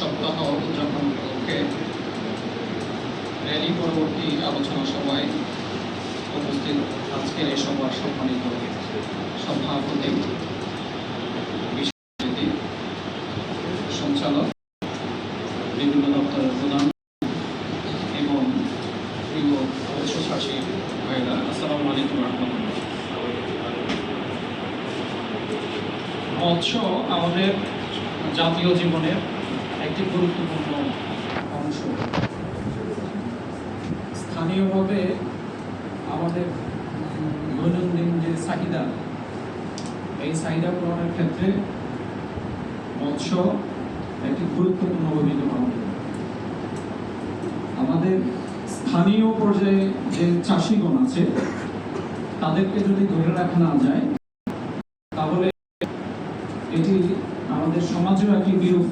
সপ্তাহ উদযাপন উপলক্ষে র্যালি পরবর্তী আলোচনা সভায় উপস্থিত আজকের এই সভার সম্মানিত সভাপতি সঞ্চালক, বিভিন্ন দপ্তরের প্রধান এবং প্রিয় ভাইরা আসসালামু আলাইকুম রহমতুল্লাহ। মৎস্য আমাদের জাতীয় জীবনের একটি গুরুত্বপূর্ণ অংশ। স্থানীয়ভাবে আমাদের দৈনন্দিন যে চাহিদা, এই চাহিদা পূরণের ক্ষেত্রে মৎস্য একটি গুরুত্বপূর্ণ ভূমিকা পালন করে। আমাদের স্থানীয় পর্যায়ে যে চাষিগণ আছে, তাদেরকে যদি ধরে রাখা না যায়, তাহলে এটি আমাদের সমাজেও একটি বিরূপ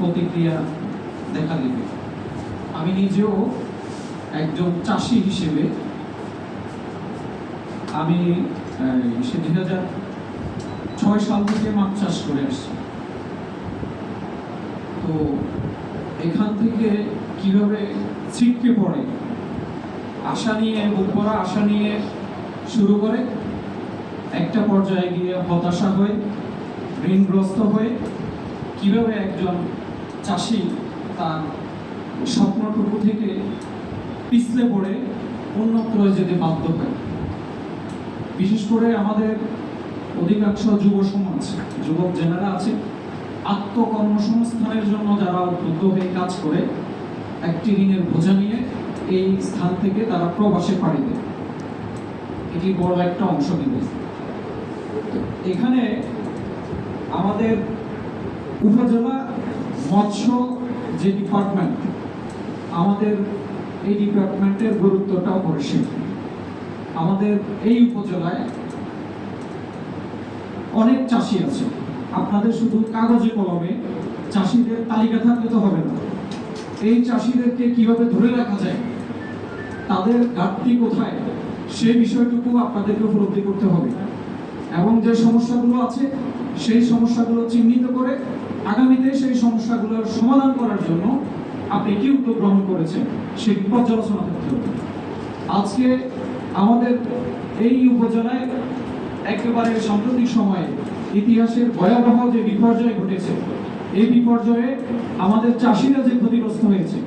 প্রতিক্রিয়া দেখা দেবে। আমি নিজেও একজন চাষি হিসেবে আমি সে দুই হাজার ছয় সাল থেকে মাছ চাষ করে আসছি। তো এখান থেকে কীভাবে ছিটকে পড়ে? আশা নিয়ে করা আশা নিয়ে শুরু করে একটা পর্যায়ে গিয়ে হতাশা হয়ে, ঋণগ্রস্ত হয়ে কীভাবে একজন চাষি তার স্বপ্নটুকু থেকে পিছলে পড়ে উন্নত হয়ে যেতে বাধ্য হয়। বিশেষ করে আমাদের অধিকাংশ যুব সমাজ, যুবক জেনারা আছে, আত্মকর্মসংস্থানের জন্য যারা উদ্বুদ্ধ হয়ে কাজ করে, একটি ঋণের বোঝা নিয়ে এই স্থান থেকে তারা প্রবাসে পাড়ি দেয়। এটি বড় একটা অংশ কিন্তু এখানে আমাদের উপজেলা মৎস্য যে ডিপার্টমেন্ট আমাদের এই ডিপার্টমেন্টের গুরুত্বটা অপরিসীম আমাদের এই উপজেলায় অনেক চাষি আছে। আপনাদের শুধু কাগজে কলমে চাষিদের তালিকা থাকলে তো হবে না। এই চাষিদেরকে কীভাবে ধরে রাখা যায়, তাদের ঘাটতি কোথায় সেই বিষয়টুকু আপনাদেরকে উপলব্ধি করতে হবে। এবং যে সমস্যাগুলো আছে, সেই সমস্যাগুলো চিহ্নিত করে আগামীতে সেই সমস্যাগুলোর সমাধান করার জন্য আপনি কি উদ্যোগ গ্রহণ করেছেন? সেই পর্যালোচনা করতে হবে। আজকে আমাদের এই উপজেলায় একেবারে সাম্প্রতিক সময়ে ইতিহাসের ভয়াবহ যে বিপর্যয় ঘটেছে, এই বিপর্যয়ে আমাদের চাষিরা যে ক্ষতিগ্রস্ত হয়েছে,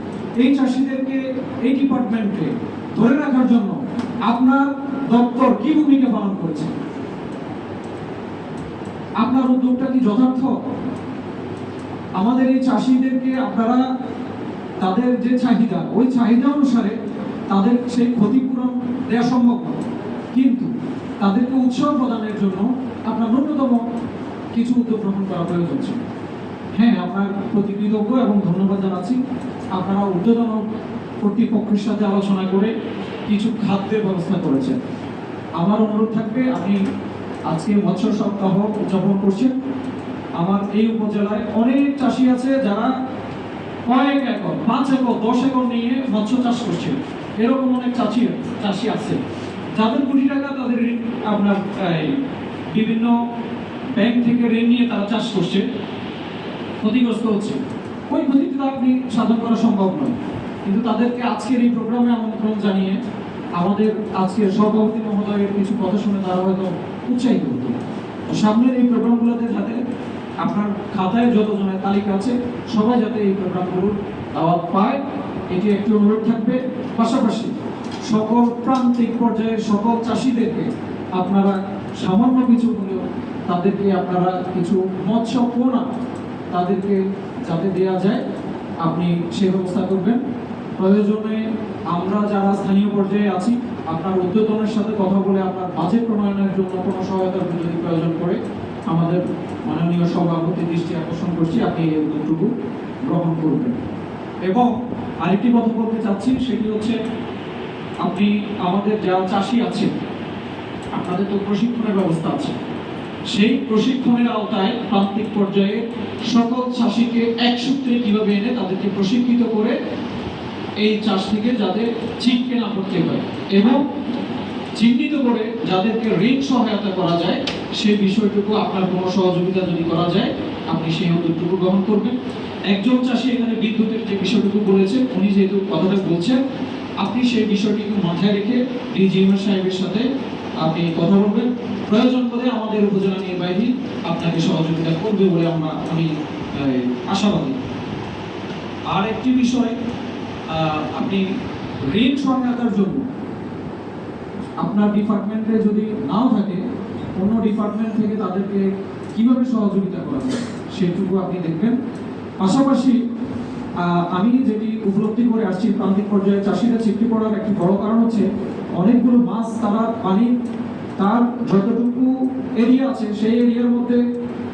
এই চাষিদেরকে, এই ডিপার্টমেন্টকে ধরে রাখার জন্য আপনার দপ্তর কি ভূমিকা পালন করেছে? আপনার উদ্যোগটা কি যথার্থ? আমাদের এই চাষিদেরকে আপনারা তাদের যে চাহিদা, ওই চাহিদা অনুসারে তাদের সেই ক্ষতিপূরণ দেওয়া সম্ভব নয় কিন্তু তাদেরকে উৎসাহ প্রদানের জন্য আপনার ন্যূনতম কিছু উদ্যোগ গ্রহণ করা প্রয়োজন ছিল। হ্যাঁ আপনার প্রতি কৃতজ্ঞ এবং ধন্যবাদ জানাচ্ছি। আপনারা ঊর্ধ্বতন কর্তৃপক্ষের সাথে আলোচনা করে কিছু খাদ্যের ব্যবস্থা করেছেন। আমার অনুরোধ থাকবে আপনি আজকে মৎস্য সপ্তাহ উদযাপন করছেন আমার এই উপজেলায় অনেক চাষি আছে যারা কয়েক একর, পাঁচ একর, দশ একর নিয়ে মৎস্য চাষ করছে এরকম অনেক চাষি চাষি আছে। যাদের কোটি টাকা তাদের আপনার বিভিন্ন ব্যাংক থেকে ঋণ নিয়ে তারা চাষ করছে। ক্ষতিগ্রস্ত হচ্ছে। ওই ক্ষতিটা আপনি সাধন করা সম্ভব নয়। কিন্তু তাদেরকে আজকের এই প্রোগ্রামে আমন্ত্রণ জানিয়ে আমাদের আজকের সভাপতি মহোদয়ের কিছু কথা শুনে তারা হয়তো উৎসাহিত হতো। সামনের এই প্রোগ্রামগুলোতে যাতে আপনার খাতায় যতজনের তালিকা আছে, সবাই যাতে এই প্রোগ্রামগুলোর দাওয়াত পায়, এটি একটি অনুরোধ থাকবে। পাশাপাশি সকল প্রান্তিক পর্যায়ের সকল চাষিদেরকে আপনারা সামান্য কিছু হলেও তাদেরকে আপনারা কিছু মৎস্য পোনা তাদেরকে যাতে দেওয়া যায়, আপনি সে ব্যবস্থা করবেন। প্রয়োজনে আমরা যারা স্থানীয় পর্যায়ে আছি, আপনার উদ্যোতনের সাথে কথা বলে আপনার বাজেট প্রণয়নের জন্য কোনো সহায়তার যদি প্রয়োজন পড়ে আমাদের মাননীয় সভাপতি দৃষ্টি আকর্ষণ করছি, আপনি এই উদ্যোগটুকু গ্রহণ করবেন। এবং আরেকটি কথা বলতে চাচ্ছি, সেটি হচ্ছে আপনি, আমাদের যারা চাষি আছেন, আপনাদের তো প্রশিক্ষণের ব্যবস্থা আছে। সেই প্রশিক্ষণের আওতায় প্রান্তিক পর্যায়ে সকল চাষিকে এক সূত্রে কীভাবে এনে তাদেরকে প্রশিক্ষিত করে এই চাষ থেকে যাতে ছিটকে না করতে হয় এবং চিহ্নিত করে যাদেরকে ঋণ সহায়তা করা যায় সেই বিষয়টুকু আপনার কোনো সহযোগিতা যদি করা যায়, আপনি সেই উদ্যোগটুকু গ্রহণ করবেন। একজন চাষি এখানে বিদ্যুতের যে বিষয়টুকু বলেছে উনি যেহেতু কথাটা বলছেন, আপনি সেই বিষয়টিকে মাথায় রেখে ডিজিএমএর সাহেবের সাথে আপনি কথা বলবেন। প্রয়োজন করে আমাদের উপজেলা নির্বাহী আপনাকে সহযোগিতা করবে বলে আমরা, আমি আশাবাদী। আর একটি বিষয় আপনি ঋণ সহায়তার জন্য আপনার ডিপার্টমেন্টে যদি নাও থাকে অন্য ডিপার্টমেন্ট থেকে তাদেরকে কীভাবে সহযোগিতা করা যায়, সেটুকু আপনি দেখবেন। পাশাপাশি আমি যেটি উপলব্ধি করে আসছি, প্রান্তিক পর্যায়ে চাষিরা চিঠি পড়ার একটি বড় কারণ হচ্ছে অনেকগুলো মাছ তারা পানি, তার যতটুকু এরিয়া আছে, সেই এরিয়ার মধ্যে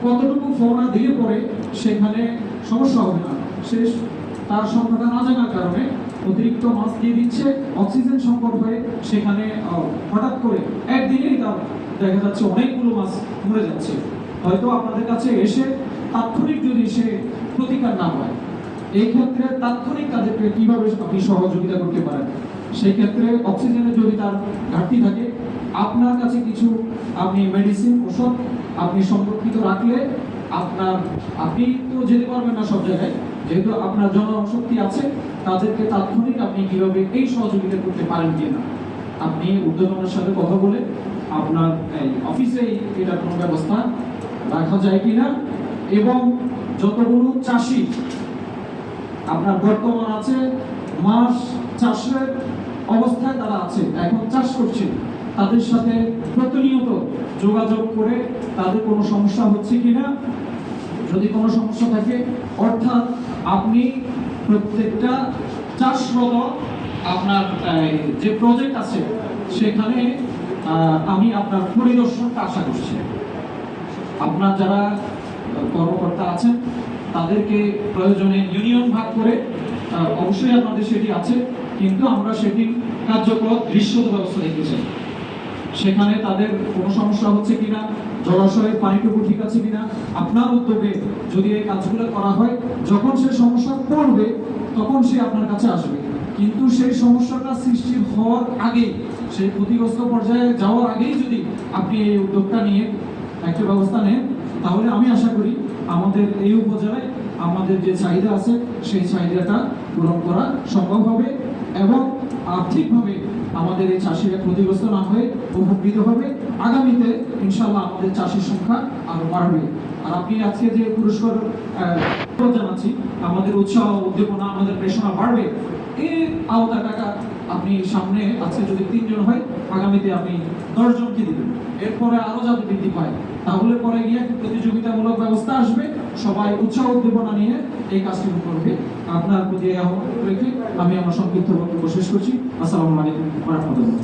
কতটুকু ফোনা দিয়ে পরে সেখানে সমস্যা হবে না। সে তার সংখ্যাটা না জানার কারণে অতিরিক্ত মাছ দিয়ে দিচ্ছে, অক্সিজেন সংকট হয়ে সেখানে হঠাৎ করে একদিনেই তার দেখা যাচ্ছে অনেকগুলো মাছ মরে যাচ্ছে। হয়তো আপনাদের কাছে এসে তাৎক্ষণিক যদি সে প্রতিকার না হয়, এই ক্ষেত্রে তাৎক্ষণিক তাদেরকে কীভাবে আপনি সহযোগিতা করতে পারেন? সেই ক্ষেত্রে অক্সিজেনের যদি তার ঘাটতি থাকে, আপনার কাছে কিছু আপনি মেডিসিন ওষুধ আপনি সংরক্ষিত রাখলে আপনার, আপনি তো যেতে পারবেন না সব জায়গায়, যেহেতু আপনার জনশক্তি আছে তাদেরকে তাৎক্ষণিক আপনি কীভাবে এই সহযোগিতা করতে পারেন কিনা আপনি উদ্যোগনের সাথে কথা বলে আপনার অফিসে এটা কোনো ব্যবস্থা রাখা যায় কিনা? এবং যতগুলো চাষি আপনার বর্তমান আছে, মাস চাষের অবস্থায় তারা আছে, এখন চাষ করছে, তাদের সাথে প্রতিনিয়ত যোগাযোগ করে তাদের কোনো সমস্যা হচ্ছে কিনা? যদি কোনো সমস্যা থাকে, অর্থাৎ আপনি প্রত্যেকটা চাষরত আপনার যে প্রজেক্ট আছে, সেখানে আমি আপনার পরিদর্শনটা আশা করছি। আপনার যারা কর্মকর্তা আছেন, তাদেরকে প্রয়োজনে ইউনিয়ন ভাগ করে অবশ্যই আপনাদের সেটি আছে, কিন্তু আমরা সেটি কার্যকর দৃশ্যত ব্যবস্থা দেখতে চাই। সেখানে তাদের কোনো সমস্যা হচ্ছে কিনা, জলাশয়ের পানিটুকু ঠিক আছে কিনা, আপনার উদ্যোগে যদি এই কাজগুলো করা হয়, যখন সে সমস্যা পড়বে, তখন সে আপনার কাছে আসবে। কিন্তু সেই সমস্যাটা সৃষ্টি হওয়ার আগে, সেই ক্ষতিগ্রস্ত পর্যায়ে যাওয়ার আগেই যদি আপনি এই উদ্যোগটা নিয়ে একটা ব্যবস্থা নেন, তাহলে আমি আশা করি আমাদের এই উপজেলায় আমাদের যে চাহিদা আছে, সেই চাহিদাটা পূরণ করা সম্ভব হবে এবং আর্থিকভাবে আমাদের এই চাষিরা ক্ষতিগ্রস্ত না হয়ে উপকৃত হবে। আগামীতে ইনশাল্লাহ আমাদের চাষির সংখ্যা আরও বাড়বে। আর আপনি আজকে যে পুরস্কার জানাচ্ছি, আমাদের উৎসাহ, উদ্দীপনা, আমাদের প্রেরণা বাড়বে এই আওতা টাকা আপনি সামনে আজকে যদি তিনজন হয়, আগামীতে আপনি দশজনকে দিবেন। এরপরে আরও যাতে বৃদ্ধি পায়, তাহলে পরে গিয়ে প্রতিযোগিতামূলক ব্যবস্থা আসবে। সবাই উৎসাহ উদ্দীপনা নিয়ে এই কাজটি করবে। আপনার প্রতি আহ্বান রেখে আমি আমার সংক্ষিপ্ত বক্তব্য শেষ করছি। আসসালামু আলাইকুম রহমতুল্লাহ।